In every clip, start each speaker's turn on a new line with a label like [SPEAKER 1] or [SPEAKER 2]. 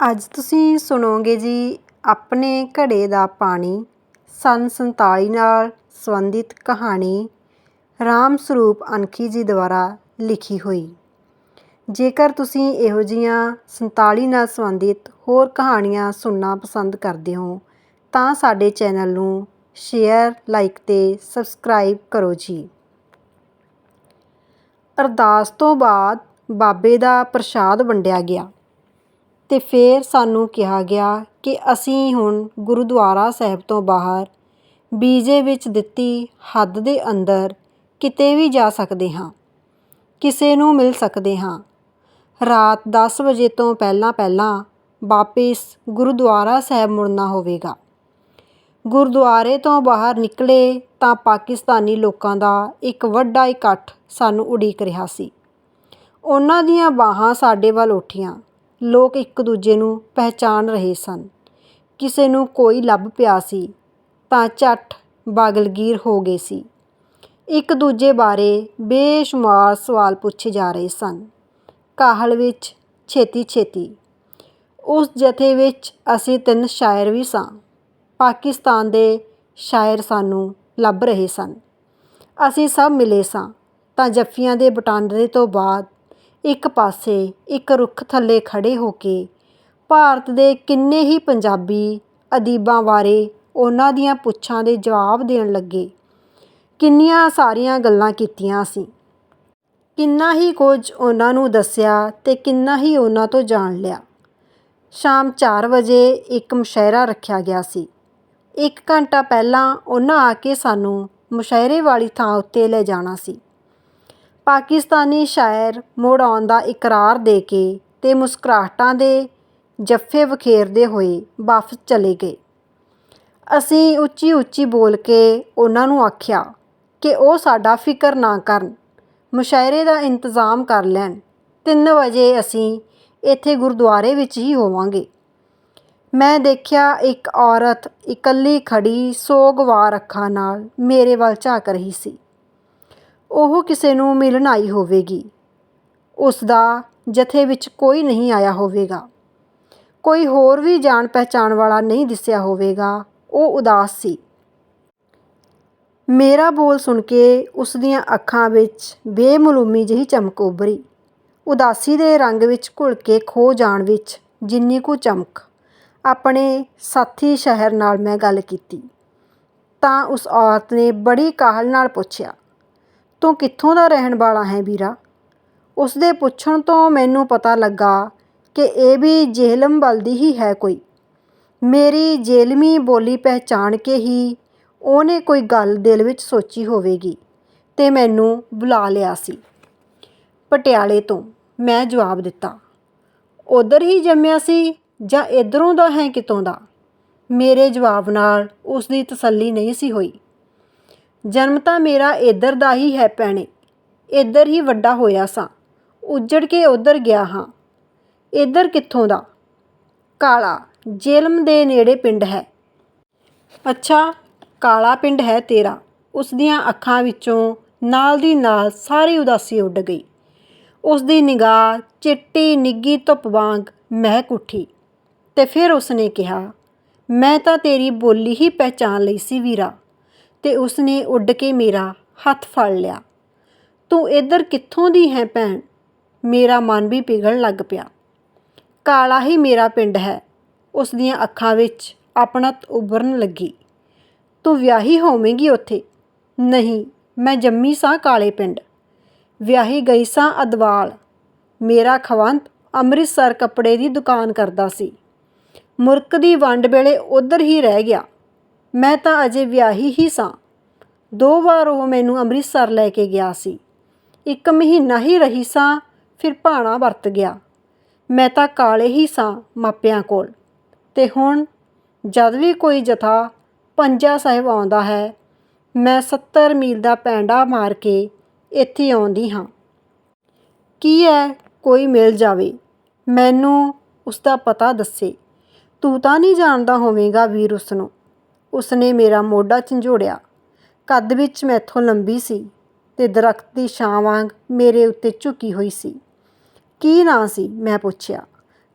[SPEAKER 1] ਅੱਜ ਤੁਸੀਂ ਸੁਣੋਗੇ ਜੀ ਆਪਣੇ ਘੜੇ ਦਾ ਪਾਣੀ, ਸੰਨ 47 ਨਾਲ ਸੰਬੰਧਿਤ ਕਹਾਣੀ ਰਾਮ ਸਰੂਪ ਅਨਖੀ ਜੀ ਦੁਆਰਾ ਲਿਖੀ ਹੋਈ। ਜੇਕਰ ਤੁਸੀਂ ਇਹੋ ਜਿਹੀਆਂ 47 ਨਾਲ ਸੰਬੰਧਿਤ ਹੋਰ ਕਹਾਣੀਆਂ ਸੁਣਨਾ ਪਸੰਦ ਕਰਦੇ ਹੋ, ਤਾਂ ਸਾਡੇ ਚੈਨਲ ਨੂੰ ਸ਼ੇਅਰ, ਲਾਈਕ ਤੇ ਸਬਸਕ੍ਰਾਈਬ ਕਰੋ ਜੀ। ਅਰਦਾਸ ਤੋਂ ਬਾਅਦ ਬਾਬੇ ਦਾ ਪ੍ਰਸ਼ਾਦ ਵੰਡਿਆ ਗਿਆ। ਤੇ ਫਿਰ ਸਾਨੂੰ ਕਿਹਾ ਗਿਆ ਕਿ ਅਸੀਂ ਹੁਣ ਗੁਰਦੁਆਰਾ ਸਾਹਿਬ ਤੋਂ ਬਾਹਰ ਬੀਜੇ ਵਿੱਚ ਦਿੱਤੀ ਹੱਦ ਦੇ ਅੰਦਰ ਕਿਤੇ ਵੀ ਜਾ ਸਕਦੇ ਹਾਂ, ਕਿਸੇ ਨੂੰ ਮਿਲ ਸਕਦੇ ਹਾਂ। ਰਾਤ ਦਸ ਵਜੇ ਤੋਂ ਪਹਿਲਾਂ ਪਹਿਲਾਂ ਵਾਪਿਸ ਗੁਰਦੁਆਰਾ ਸਾਹਿਬ ਮੁੜਨਾ ਹੋਵੇਗਾ। ਗੁਰਦੁਆਰੇ ਤੋਂ ਬਾਹਰ ਨਿਕਲੇ ਤਾਂ ਪਾਕਿਸਤਾਨੀ ਲੋਕਾਂ ਦਾ ਇੱਕ ਵੱਡਾ ਇਕੱਠ ਸਾਨੂੰ ਉਡੀਕ ਰਿਹਾ ਸੀ। ਉਹਨਾਂ ਦੀਆਂ ਬਾਹਾਂ ਸਾਡੇ ਵੱਲ ਉੱਠੀਆਂ। ਲੋਕ ਇੱਕ ਦੂਜੇ ਨੂੰ ਪਹਿਚਾਣ ਰਹੇ ਸਨ। ਕਿਸੇ ਨੂੰ ਕੋਈ ਲੱਭ ਪਿਆ ਸੀ, ਤਾਂ ਝੱਟ ਬਾਗਲਗੀਰ ਹੋ ਗਏ ਸੀ। ਇੱਕ ਦੂਜੇ ਬਾਰੇ ਬੇਸ਼ੁਮਾਰ ਸਵਾਲ ਪੁੱਛੇ ਜਾ ਰਹੇ ਸਨ। ਕਾਹਲ ਵਿੱਚ ਛੇਤੀ ਛੇਤੀ ਉਸ ਜਥੇ ਵਿੱਚ ਅਸੀਂ ਤਿੰਨ ਸ਼ਾਇਰ ਵੀ ਸਾਂ। ਪਾਕਿਸਤਾਨ ਦੇ ਸ਼ਾਇਰ ਸਾਨੂੰ ਲੱਭ ਰਹੇ ਸਨ। ਅਸੀਂ ਸਭ ਮਿਲੇ ਸਾਂ, ਤਾਂ ਜੱਫੀਆਂ ਦੇ ਵਟਾਂਦਰੇ ਤੋਂ ਬਾਅਦ ਇੱਕ ਪਾਸੇ ਇੱਕ ਰੁੱਖ ਥੱਲੇ ਖੜ੍ਹੇ ਹੋ ਕੇ, ਭਾਰਤ ਦੇ ਕਿੰਨੇ ਹੀ ਪੰਜਾਬੀ ਅਦੀਬਾਂ ਬਾਰੇ ਉਹਨਾਂ ਦੀਆਂ ਪੁੱਛਾਂ ਦੇ ਜਵਾਬ ਦੇਣ ਲੱਗੇ। ਕਿੰਨੀਆਂ ਸਾਰੀਆਂ ਗੱਲਾਂ ਕੀਤੀਆਂ ਸੀ। ਕਿੰਨਾ ਹੀ ਕੁਝ ਉਹਨਾਂ ਨੂੰ ਦੱਸਿਆ ਅਤੇ ਕਿੰਨਾ ਹੀ ਉਹਨਾਂ ਤੋਂ ਜਾਣ ਲਿਆ। ਸ਼ਾਮ ਚਾਰ ਵਜੇ ਇੱਕ ਮੁਸ਼ਾਇਰਾ ਰੱਖਿਆ ਗਿਆ ਸੀ। ਇੱਕ ਘੰਟਾ ਪਹਿਲਾਂ ਉਹਨਾਂ ਆ ਕੇ ਸਾਨੂੰ ਮੁਸ਼ਾਇਰੇ ਵਾਲੀ ਥਾਂ ਉੱਤੇ ਲੈ ਜਾਣਾ ਸੀ। ਪਾਕਿਸਤਾਨੀ ਸ਼ਾਇਰ ਮੁੜ ਆਉਣ ਦਾ ਇਕਰਾਰ ਦੇ ਕੇ ਤੇ ਮੁਸਕਰਾਹਟਾਂ ਦੇ ਜੱਫੇ ਵਖੇਰਦੇ ਹੋਏ ਵਾਪਸ ਚਲੇ ਗਏ। ਅਸੀਂ ਉੱਚੀ ਉੱਚੀ ਬੋਲ ਕੇ ਉਹਨਾਂ ਨੂੰ ਆਖਿਆ ਕਿ ਉਹ ਸਾਡਾ ਫਿਕਰ ਨਾ ਕਰਨ, ਮੁਸ਼ਾਇਰੇ ਦਾ ਇੰਤਜ਼ਾਮ ਕਰ ਲੈਣ। ਤਿੰਨ ਵਜੇ ਅਸੀਂ ਇੱਥੇ ਗੁਰਦੁਆਰੇ ਵਿੱਚ ਹੀ ਹੋਵਾਂਗੇ। ਮੈਂ ਦੇਖਿਆ ਇੱਕ ਔਰਤ ਇਕੱਲੀ ਖੜੀ ਸੋਗਵਾਰ ਅੱਖਾਂ ਨਾਲ ਮੇਰੇ ਵੱਲ ਝਾਕ ਰਹੀ ਸੀ। ਉਹ ਕਿਸੇ ਨੂੰ ਮਿਲਣ ਆਈ ਹੋਵੇਗੀ। ਉਸ ਦਾ ਜਥੇ ਵਿੱਚ ਕੋਈ ਨਹੀਂ ਆਇਆ ਹੋਵੇਗਾ। ਕੋਈ ਹੋਰ ਵੀ ਜਾਣ ਪਹਿਚਾਣ ਵਾਲਾ ਨਹੀਂ ਦਿਸਿਆ ਹੋਵੇਗਾ। ਉਹ ਉਦਾਸ ਸੀ। ਮੇਰਾ ਬੋਲ ਸੁਣ ਕੇ ਉਸ ਦੀਆਂ ਅੱਖਾਂ ਵਿੱਚ ਬੇਮਲੂਮੀ ਜਿਹੀ ਚਮਕ ਉਭਰੀ। ਉਦਾਸੀ ਦੇ ਰੰਗ ਵਿੱਚ ਘੁਲ ਕੇ ਖੋ ਜਾਣ ਵਿੱਚ ਜਿੰਨੀ ਕੁ ਚਮਕ। ਆਪਣੇ ਸਾਥੀ ਸ਼ਹਿਰ ਨਾਲ ਮੈਂ ਗੱਲ ਕੀਤੀ। ਤਾਂ ਉਸ ਔਰਤ ਨੇ ਬੜੀ ਕਾਹਲ ਨਾਲ ਪੁੱਛਿਆ ਤੂੰ ਕਿੱਥੋਂ ਦਾ ਰਹਿਣ ਵਾਲਾ ਹੈ ਵੀਰਾ? ਉਸ ਦੇ ਪੁੱਛਣ ਤੋਂ ਮੈਨੂੰ ਪਤਾ ਲੱਗਾ ਕਿ ਇਹ ਵੀ ਜੇਹਲਮ ਵੱਲ ਦੀ ਹੀ ਹੈ ਕੋਈ। ਮੇਰੀ ਜੇਲਮੀ ਬੋਲੀ ਪਹਿਚਾਣ ਕੇ ਹੀ ਉਹਨੇ ਕੋਈ ਗੱਲ ਦਿਲ ਵਿੱਚ ਸੋਚੀ ਹੋਵੇਗੀ ਤੇ ਮੈਨੂੰ ਬੁਲਾ ਲਿਆ ਸੀ। ਪਟਿਆਲੇ ਤੋਂ ਮੈਂ ਜਵਾਬ ਦਿੱਤਾ, ਉਧਰ ਹੀ ਜੰਮਿਆ ਸੀ ਜਾਂ ਇਧਰੋਂ ਦਾ ਹੈ ਕਿਤੋਂ ਦਾ? ਮੇਰੇ ਜਵਾਬ ਨਾਲ ਉਸ ਦੀ ਤਸੱਲੀ ਨਹੀਂ ਸੀ ਹੋਈ। ਜਨਮ ਤਾਂ ਮੇਰਾ ਇੱਧਰ ਦਾ ਹੀ ਹੈ ਭੈਣੇ ਇੱਧਰ ਹੀ ਵੱਡਾ ਹੋਇਆ ਸਾਂ, ਉੱਜੜ ਕੇ ਉੱਧਰ ਗਿਆ ਹਾਂ। ਇੱਧਰ ਕਿੱਥੋਂ ਦਾ? ਕਾਲਾ, ਜੇਲਮ ਦੇ ਨੇੜੇ ਪਿੰਡ ਹੈ। ਅੱਛਾ, ਕਾਲਾ ਪਿੰਡ ਹੈ ਤੇਰਾ ਉਸ ਦੀਆਂ ਅੱਖਾਂ ਵਿੱਚੋਂ ਨਾਲ ਦੀ ਨਾਲ ਸਾਰੀ ਉਦਾਸੀ ਉੱਡ ਗਈ। ਉਸ ਦੀ ਨਿਗਾਹ ਚਿੱਟੀ ਨਿੱਗੀ ਧੁੱਪ ਵਾਂਗ ਮਹਿਕ ਉੱਠੀ ਤੇ ਫਿਰ ਉਸਨੇ ਕਿਹਾ, ਮੈਂ ਤਾਂ ਤੇਰੀ ਬੋਲੀ ਹੀ ਪਹਿਚਾਨ ਲਈ ਸੀ ਵੀਰਾ। ਤੇ ਉਸਨੇ ਉੱਡ ਕੇ ਮੇਰਾ ਹੱਥ ਫੜ ਲਿਆ। ਤੂੰ ਇੱਧਰ ਕਿੱਥੋਂ ਦੀ ਹੈ ਭੈਣ? ਮੇਰਾ ਮਨ ਵੀ ਪਿਘਲਣ ਲੱਗ ਪਿਆ। ਕਾਲਾ ਹੀ ਮੇਰਾ ਪਿੰਡ ਹੈ। ਉਸ ਦੀਆਂ ਅੱਖਾਂ ਵਿੱਚ ਆਪਣਤ ਉਭਰਨ ਲੱਗੀ। ਤੂੰ ਵਿਆਹੀ ਹੋਵੇਂਗੀ ਉੱਥੇ? ਨਹੀਂ, ਮੈਂ ਜੰਮੀ ਸਾਂ ਕਾਲੇ ਪਿੰਡ। ਵਿਆਹੀ ਗਈ ਸਾਂ ਅਦਵਾਲ। ਮੇਰਾ ਖਵੰਤ ਅੰਮ੍ਰਿਤਸਰ ਕੱਪੜੇ ਦੀ ਦੁਕਾਨ ਕਰਦਾ ਸੀ। ਮੁਰਕ ਦੀ ਵੰਡ ਵੇਲੇ ਉਧਰ ਹੀ ਰਹਿ ਗਿਆ। ਮੈਂ ਤਾਂ ਅਜੇ ਵਿਆਹੀ ਹੀ ਸਾਂ। ਦੋ ਵਾਰ ਉਹ ਮੈਨੂੰ ਅੰਮ੍ਰਿਤਸਰ ਲੈ ਕੇ ਗਿਆ ਸੀ। ਇੱਕ ਮਹੀਨਾ ਹੀ ਰਹੀ ਸਾਂ, ਫਿਰ ਭਾਣਾ ਵਰਤ ਗਿਆ। ਮੈਂ ਤਾਂ ਕਾਲੇ ਹੀ ਸਾਂ ਮਾਪਿਆਂ ਕੋਲ। ਤੇ ਹੁਣ ਜਦ ਵੀ ਕੋਈ ਜਥਾ ਪੰਜਾ ਸਾਹਿਬ ਆਉਂਦਾ ਹੈ, ਮੈਂ 70 ਮੀਲ ਦਾ ਪੈਂਡਾ ਮਾਰ ਕੇ ਇੱਥੇ ਆਉਂਦੀ ਹਾਂ। ਕੀ ਹੈ ਕੋਈ ਮਿਲ ਜਾਵੇ? ਮੈਨੂੰ ਉਸ ਦਾ ਪਤਾ ਦੱਸੇ। ਤੂੰ ਤਾਂ ਨਹੀਂ ਜਾਣਦਾ ਹੋਵੇਂਗਾ ਵੀਰ ਉਸ ਨੂੰ ਉਸਨੇ ਮੇਰਾ ਮੋਢਾ ਝੰਜੋੜਿਆ। ਕੱਦ ਵਿੱਚ ਮੈਥੋਂ ਲੰਬੀ ਸੀ ਤੇ ਦਰਖਤ ਦੀ ਛਾਂ ਵਾਂਗ ਮੇਰੇ ਉੱਤੇ ਝੁਕੀ ਹੋਈ ਸੀ। ਕੀ ਨਾਂ ਸੀ? ਮੈਂ ਪੁੱਛਿਆ।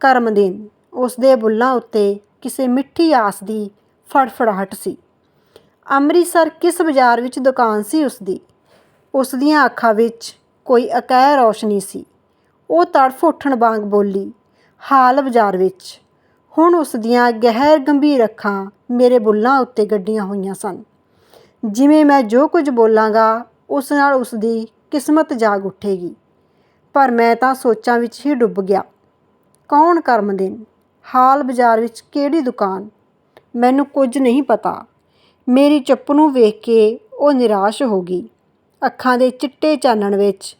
[SPEAKER 1] ਕਰਮਦੀਨ। ਉਸ ਦੇ ਬੁੱਲ੍ਹਾਂ ਉੱਤੇ ਕਿਸੇ ਮਿੱਠੀ ਆਸ ਦੀ ਫੜਫੜਾਹਟ ਸੀ। ਅੰਮ੍ਰਿਤਸਰ ਕਿਸ ਬਾਜ਼ਾਰ ਵਿੱਚ ਦੁਕਾਨ ਸੀ ਉਸਦੀ? ਉਸ ਦੀਆਂ ਅੱਖਾਂ ਵਿੱਚ ਕੋਈ ਅਕਹਿ ਰੌਸ਼ਨੀ ਸੀ। ਉਹ ਤੜਫ ਉੱਠਣ ਵਾਂਗ ਬੋਲੀ, ਹਾਲ ਬਾਜ਼ਾਰ ਵਿੱਚ। ਹੁਣ ਉਸ ਦੀਆਂ ਗਹਿਰ ਗੰਭੀਰ ਅੱਖਾਂ ਮੇਰੇ ਬੁੱਲਾਂ ਉੱਤੇ ਗੱਡੀਆਂ ਹੋਈਆਂ ਸਨ। ਜਿਵੇਂ ਮੈਂ ਜੋ ਕੁਝ ਬੋਲਾਂਗਾ, ਉਸ ਨਾਲ ਉਸ ਦੀ ਕਿਸਮਤ ਜਾਗ ਉੱਠੇਗੀ। ਪਰ ਮੈਂ ਤਾਂ ਸੋਚਾਂ ਵਿੱਚ ਹੀ ਡੁੱਬ ਗਿਆ। ਕੌਣ ਕਰਮ ਦਿਨ? ਹਾਲ ਬਾਜ਼ਾਰ ਵਿੱਚ ਕਿਹੜੀ ਦੁਕਾਨ? ਮੈਨੂੰ ਕੁਝ ਨਹੀਂ ਪਤਾ। ਮੇਰੀ ਚੁੱਪ ਨੂੰ ਵੇਖ ਕੇ ਉਹ ਨਿਰਾਸ਼ ਹੋ ਗਈ। ਅੱਖਾਂ ਦੇ ਚਿੱਟੇ ਚਾਨਣ ਵਿੱਚ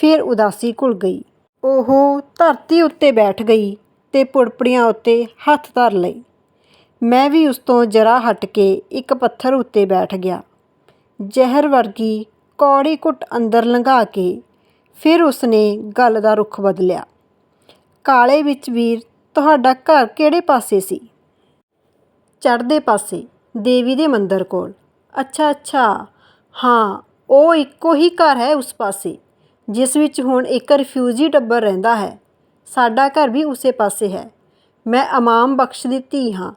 [SPEAKER 1] ਫਿਰ ਉਦਾਸੀ ਘੁਲ ਗਈ। ਉਹ ਧਰਤੀ ਉੱਤੇ ਬੈਠ ਗਈ। ਤੇ ਪੁੜਪੜੀਆਂ ਉੱਤੇ ਹੱਥ ਧਰ ਲਈ। ਮੈਂ ਵੀ ਉਸ ਤੋਂ ਜਰਾ ਹਟ ਕੇ ਇੱਕ ਪੱਥਰ ਉੱਤੇ ਬੈਠ ਗਿਆ। ਜ਼ਹਿਰ ਵਰਗੀ ਕੌੜੀ ਘੁੱਟ ਅੰਦਰ ਲੰਘਾ ਕੇ ਫਿਰ ਉਸਨੇ ਗੱਲ ਦਾ ਰੁਖ ਬਦਲਿਆ। ਕਾਲੇ ਵਿੱਚ ਵੀਰ, ਤੁਹਾਡਾ ਘਰ ਕਿਹੜੇ ਪਾਸੇ ਸੀ? ਚੜ੍ਹਦੇ ਪਾਸੇ, ਦੇਵੀ ਦੇ ਮੰਦਰ ਕੋਲ। ਅੱਛਾ ਅੱਛਾ। ਹਾਂ, ਉਹ ਇੱਕੋ ਹੀ ਘਰ ਹੈ ਉਸ ਪਾਸੇ, ਜਿਸ ਵਿੱਚ ਹੁਣ ਇੱਕ ਰਿਫਿਊਜੀ ਟੱਬਰ ਰਹਿੰਦਾ ਹੈ। ਸਾਡਾ ਘਰ ਵੀ ਉਸੇ ਪਾਸੇ ਹੈ। ਮੈਂ ਇਮਾਮ ਬਖਸ਼ ਦੀ ਧੀ ਹਾਂ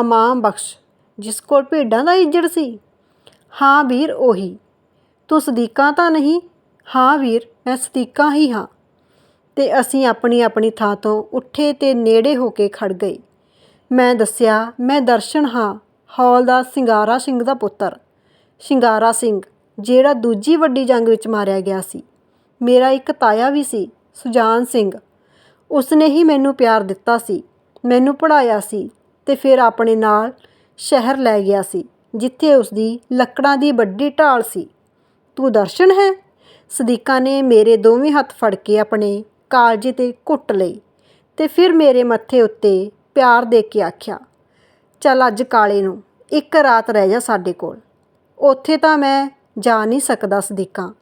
[SPEAKER 1] ਇਮਾਮ ਬਖਸ਼, ਜਿਸ ਕੋਲ ਭੇਡਾਂ ਦਾ ਇੱਜੜ ਸੀ। ਹਾਂ ਵੀਰ, ਉਹੀ। ਤੂੰ ਸਦੀਕਾਂ ਤਾਂ ਨਹੀਂ? ਹਾਂ ਵੀਰ, ਮੈਂ ਸਦੀਕਾਂ ਹੀ ਹਾਂ। ਤੇ ਅਸੀਂ ਆਪਣੀ ਆਪਣੀ ਥਾਂ ਤੋਂ ਉੱਠੇ ਤੇ ਨੇੜੇ ਹੋ ਕੇ ਖੜ ਗਏ। ਮੈਂ ਦੱਸਿਆ, ਮੈਂ ਦਰਸ਼ਨ ਹਾਂ, ਹੌਲ ਦਾ ਸਿੰਗਾਰਾ ਸਿੰਘ ਦਾ ਪੁੱਤਰ। ਸਿੰਗਾਰਾ ਸਿੰਘ, ਜਿਹੜਾ ਦੂਜੀ ਵੱਡੀ ਜੰਗ ਵਿੱਚ ਮਾਰਿਆ ਗਿਆ ਸੀ। ਮੇਰਾ ਇੱਕ ਤਾਇਆ ਵੀ ਸੀ, ਸੁਜਾਨ ਸਿੰਘ। ਉਸਨੇ ਹੀ ਮੈਨੂੰ ਪਿਆਰ ਦਿੱਤਾ ਸੀ, ਮੈਨੂੰ ਪੜ੍ਹਾਇਆ ਸੀ ਤੇ ਫਿਰ ਆਪਣੇ ਨਾਲ ਸ਼ਹਿਰ ਲੈ ਗਿਆ ਸੀ, ਜਿੱਥੇ ਉਸਦੀ ਲੱਕੜਾਂ ਦੀ ਵੱਡੀ ਢਾਲ ਸੀ। ਤੂੰ ਦਰਸ਼ਨ ਹੈ? ਸਦੀਕਾ ਨੇ ਮੇਰੇ ਦੋਵੇਂ ਹੱਥ ਫੜ ਕੇ ਆਪਣੇ ਕਾਲਜੇ ਤੇ ਘੁੱਟ ਲਈ ਤੇ ਫਿਰ ਮੇਰੇ ਮੱਥੇ ਉੱਤੇ ਪਿਆਰ ਦੇ ਕੇ ਆਖਿਆ, ਚੱਲ ਅੱਜ ਕਾਲੇ ਨੂੰ ਇੱਕ ਰਾਤ ਰਹਿ ਜਾ ਸਾਡੇ ਕੋਲ। ਉੱਥੇ ਤਾਂ ਮੈਂ ਜਾ ਨਹੀਂ ਸਕਦਾ ਸਦੀਕਾਂ।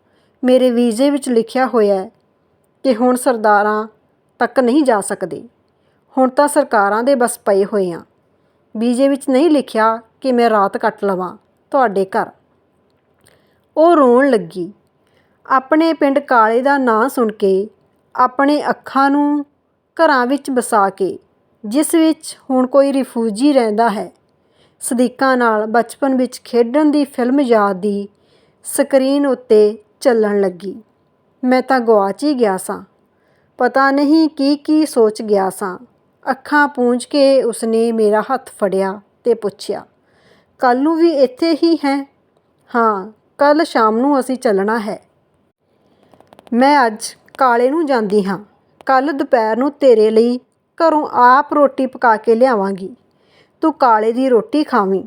[SPEAKER 1] ਮੇਰੇ ਵੀਜ਼ੇ ਵਿੱਚ ਲਿਖਿਆ ਹੋਇਆ ਹੈ ਕਿ ਹੁਣ ਸਰਦਾਰਾਂ ਤੱਕ ਨਹੀਂ ਜਾ ਸਕਦੇ। ਹੁਣ ਤਾਂ ਸਰਕਾਰਾਂ ਦੇ ਬਸ ਪਏ ਹੋਏ ਆ। ਵੀਜ਼ੇ ਵਿੱਚ ਨਹੀਂ ਲਿਖਿਆ ਕਿ ਮੈਂ ਰਾਤ ਕੱਟ ਲਵਾਂ ਤੁਹਾਡੇ ਘਰ। ਉਹ ਰੋਣ ਲੱਗੀ। ਆਪਣੇ ਪਿੰਡ ਕਾਲੇ ਦਾ ਨਾਂ ਸੁਣ ਕੇ, ਆਪਣੇ ਅੱਖਾਂ ਨੂੰ ਘਰਾਂ ਵਿੱਚ ਵਸਾ ਕੇ, ਜਿਸ ਵਿੱਚ ਹੁਣ ਕੋਈ ਰਿਫਿਊਜੀ ਰਹਿੰਦਾ ਹੈ। ਸਦੀਕਾਂ ਨਾਲ ਬਚਪਨ ਵਿੱਚ ਖੇਡਣ ਦੀ ਫਿਲਮ ਯਾਦ ਦੀ ਸਕਰੀਨ ਉੱਤੇ ਚੱਲਣ ਲੱਗੀ। ਮੈਂ ਤਾਂ ਗਵਾਚ ਹੀ ਗਿਆ ਸਾਂ। ਪਤਾ ਨਹੀਂ ਕੀ ਕੀ ਸੋਚ ਗਿਆ ਸਾਂ। ਅੱਖਾਂ ਪੂੰਝ ਕੇ ਉਸਨੇ ਮੇਰਾ ਹੱਥ ਫੜਿਆ ਤੇ ਪੁੱਛਿਆ ਕੱਲ ਨੂੰ ਵੀ ਇੱਥੇ ਹੀ ਹੈ? ਹਾਂ ਕੱਲ ਸ਼ਾਮ ਨੂੰ ਅਸੀਂ ਚੱਲਣਾ ਹੈ। ਮੈਂ ਅੱਜ ਕਾਲੇ ਨੂੰ ਜਾਂਦੀ ਹਾਂ। ਕੱਲ ਦੁਪਹਿਰ ਨੂੰ ਤੇਰੇ ਲਈ ਘਰੋਂ ਆਪ ਰੋਟੀ ਪਕਾ ਕੇ ਲਿਆਵਾਂਗੀ। ਤੂੰ ਕਾਲੇ ਦੀ ਰੋਟੀ ਖਾਵੀਂ।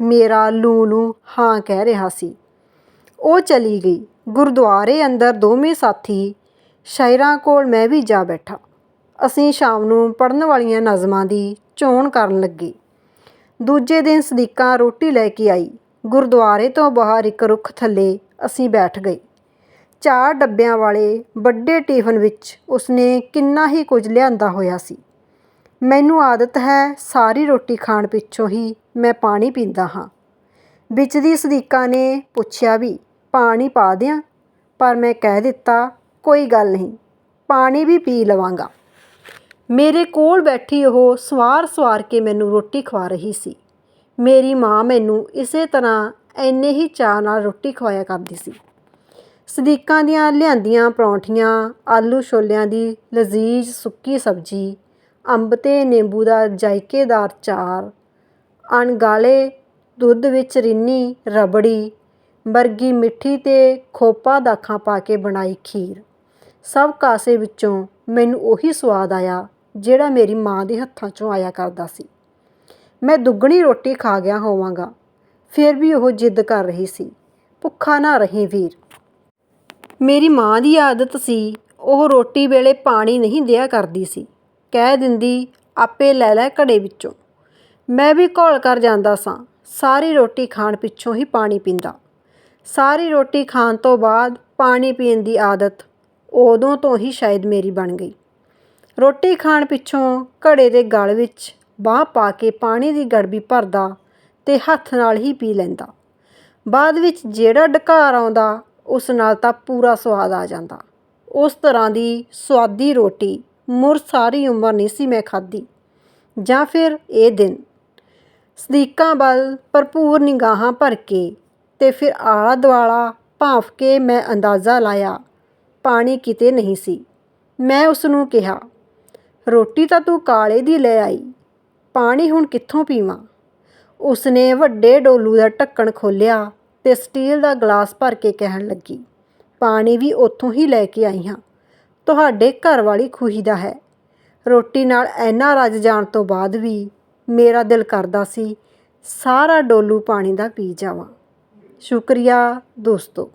[SPEAKER 1] ਮੇਰਾ ਲੂ ਨੂੰ ਹਾਂ ਕਹਿ ਰਿਹਾ ਸੀ। ਉਹ ਚਲੀ ਗਈ। ਗੁਰਦੁਆਰੇ ਅੰਦਰ ਦੋਵੇਂ ਸਾਥੀ ਸ਼ਾਇਰਾਂ ਕੋਲ ਮੈਂ ਵੀ ਜਾ ਬੈਠਾ। ਅਸੀਂ ਸ਼ਾਮ ਨੂੰ ਪੜਨ ਵਾਲੀਆਂ ਨਜ਼ਮਾਂ ਦੀ ਚੋਣ ਕਰਨ ਲੱਗੇ। ਦੂਜੇ ਦਿਨ ਸਦੀਕਾਂ ਰੋਟੀ ਲੈ ਕੇ ਆਈ। ਗੁਰਦੁਆਰੇ ਤੋਂ ਬਾਹਰ ਇੱਕ ਰੁੱਖ ਥੱਲੇ ਅਸੀਂ ਬੈਠ ਗਏ। ਚਾਰ ਡੱਬਿਆਂ ਵਾਲੇ ਵੱਡੇ ਟਿਫਨ ਵਿੱਚ ਉਸਨੇ ਕਿੰਨਾ ਹੀ ਕੁਝ ਲਿਆਂਦਾ ਹੋਇਆ ਸੀ। ਮੈਨੂੰ ਆਦਤ ਹੈ ਸਾਰੀ ਰੋਟੀ ਖਾਣ ਪਿੱਛੋਂ ਹੀ ਮੈਂ ਪਾਣੀ ਪੀਂਦਾ ਹਾਂ। ਵਿੱਚ ਦੀ ਸਦੀਕਾਂ ਨੇ ਪੁੱਛਿਆ ਵੀ, ਪਾਣੀ ਪਾ ਦਿਆਂ? ਪਰ ਮੈਂ ਕਹਿ ਦਿੱਤਾ ਕੋਈ ਗੱਲ ਨਹੀਂ, ਪਾਣੀ ਵੀ ਪੀ ਲਵਾਂਗਾ। ਮੇਰੇ ਕੋਲ ਬੈਠੀ ਉਹ ਸਵਾਰ ਸਵਾਰ ਕੇ ਮੈਨੂੰ ਰੋਟੀ ਖਵਾ ਰਹੀ ਸੀ। ਮੇਰੀ ਮਾਂ ਮੈਨੂੰ ਇਸੇ ਤਰ੍ਹਾਂ ਐਨੇ ਹੀ ਚਾਅ ਨਾਲ ਰੋਟੀ ਖਵਾਇਆ ਕਰਦੀ ਸੀ। ਸਦੀਕਾਂ ਦੀਆਂ ਲਿਆਂਦੀਆਂ ਪਰੌਂਠੀਆਂ, ਆਲੂ ਛੋਲਿਆਂ ਦੀ ਲਜ਼ੀਜ਼, ਸੁੱਕੀ ਸਬਜ਼ੀ, ਅੰਬ ਤੇ ਨਿੰਬੂ ਦਾ ਜਾਇਕੇਦਾਰ ਚਾਰ, ਅਣਗਾਲੇ ਦੁੱਧ ਵਿੱਚ ਰਿੰਨੀ ਰਬੜੀ, ਵਰਗੀ ਮਿੱਠੀ ਤੇ ਖੋਪਾ ਦਾਖਾਂ ਪਾ ਕੇ ਬਣਾਈ ਖੀਰ। ਸਭ ਕਾਸੇ ਵਿੱਚੋਂ ਮੈਨੂੰ ਉਹੀ ਸਵਾਦ ਆਇਆ, ਜਿਹੜਾ ਮੇਰੀ ਮਾਂ ਦੇ ਹੱਥਾਂ 'ਚੋਂ ਆਇਆ ਕਰਦਾ ਸੀ। ਮੈਂ ਦੁੱਗਣੀ ਰੋਟੀ ਖਾ ਗਿਆ ਹੋਵਾਂਗਾ। ਫਿਰ ਵੀ ਉਹ ਜਿੱਦ ਕਰ ਰਹੀ ਸੀ, ਭੁੱਖਾ ਨਾ ਰਹੀ ਵੀਰ। ਮੇਰੀ ਮਾਂ ਦੀ ਆਦਤ ਸੀ, ਉਹ ਰੋਟੀ ਵੇਲੇ ਪਾਣੀ ਨਹੀਂ ਦਿਆ ਕਰਦੀ ਸੀ। ਕਹਿ ਦਿੰਦੀ, ਆਪੇ ਲੈ ਲੈ ਘੜੇ ਵਿੱਚੋਂ। ਮੈਂ ਵੀ ਘੋਲ ਕਰ ਜਾਂਦਾ ਸਾਂ, ਸਾਰੀ ਰੋਟੀ ਖਾਣ ਪਿੱਛੋਂ ਹੀ ਪਾਣੀ ਪੀਂਦਾ। ਸਾਰੀ ਰੋਟੀ ਖਾਣ ਤੋਂ ਬਾਅਦ ਪਾਣੀ ਪੀਣ ਦੀ ਆਦਤ ਉਦੋਂ ਤੋਂ ਹੀ ਸ਼ਾਇਦ ਮੇਰੀ ਬਣ ਗਈ। ਰੋਟੀ ਖਾਣ ਪਿੱਛੋਂ ਘੜੇ ਦੇ ਗਲ ਵਿੱਚ ਬਾਹ ਪਾ ਕੇ ਪਾਣੀ ਦੀ ਗੜਬੀ ਭਰਦਾ ਤੇ ਹੱਥ ਨਾਲ ਹੀ ਪੀ ਲੈਂਦਾ। ਬਾਅਦ ਵਿੱਚ ਜਿਹੜਾ ਡਕਾਰ ਆਉਂਦਾ, ਉਸ ਨਾਲ ਤਾਂ ਪੂਰਾ ਸਵਾਦ ਆ ਜਾਂਦਾ। ਉਸ ਤਰ੍ਹਾਂ ਦੀ ਸਵਾਦੀ ਰੋਟੀ ਮੁਰ ਸਾਰੀ ਉਮਰ ਨਹੀਂ ਸੀ ਮੈਂ ਖਾਧੀ। ਜਾਂ ਫਿਰ ਇਹ ਦਿਨ ਸਦੀਕਾਂ ਵੱਲ ਭਰਪੂਰ ਨਿਗਾਹਾਂ ਭਰ ਕੇ ਤੇ ਫਿਰ ਆਲਾ ਦੁਆਲਾ ਭਾਂਫ ਕੇ ਮੈਂ ਅੰਦਾਜ਼ਾ ਲਾਇਆ ਪਾਣੀ ਕਿਤੇ ਨਹੀਂ ਸੀ। ਮੈਂ ਉਸ ਨੂੰ ਕਿਹਾ, ਰੋਟੀ ਤਾਂ ਤੂੰ ਕਾਲੇ ਦੀ ਲੈ ਆਈ, ਪਾਣੀ ਹੁਣ ਕਿੱਥੋਂ ਪੀਵਾਂ? ਉਸਨੇ ਵੱਡੇ ਡੋਲੂ ਦਾ ਢੱਕਣ ਖੋਲ੍ਹਿਆ ਤੇ ਸਟੀਲ ਦਾ ਗਲਾਸ ਭਰ ਕੇ ਕਹਿਣ ਲੱਗੀ, ਪਾਣੀ ਵੀ ਉੱਥੋਂ ਹੀ ਲੈ ਕੇ ਆਈ ਹਾਂ। ਤੁਹਾਡੇ ਘਰ ਵਾਲੀ ਖੂਹੀ ਦਾ ਹੈ। ਰੋਟੀ ਨਾਲ ਐਨਾ ਰੱਜ ਜਾਣ ਤੋਂ ਬਾਅਦ ਵੀ ਮੇਰਾ ਦਿਲ ਕਰਦਾ ਸੀ ਸਾਰਾ ਡੋਲੂ ਪਾਣੀ ਦਾ ਪੀ ਜਾਵਾਂ। ਸ਼ੁਕਰੀਆ ਦੋਸਤੋ।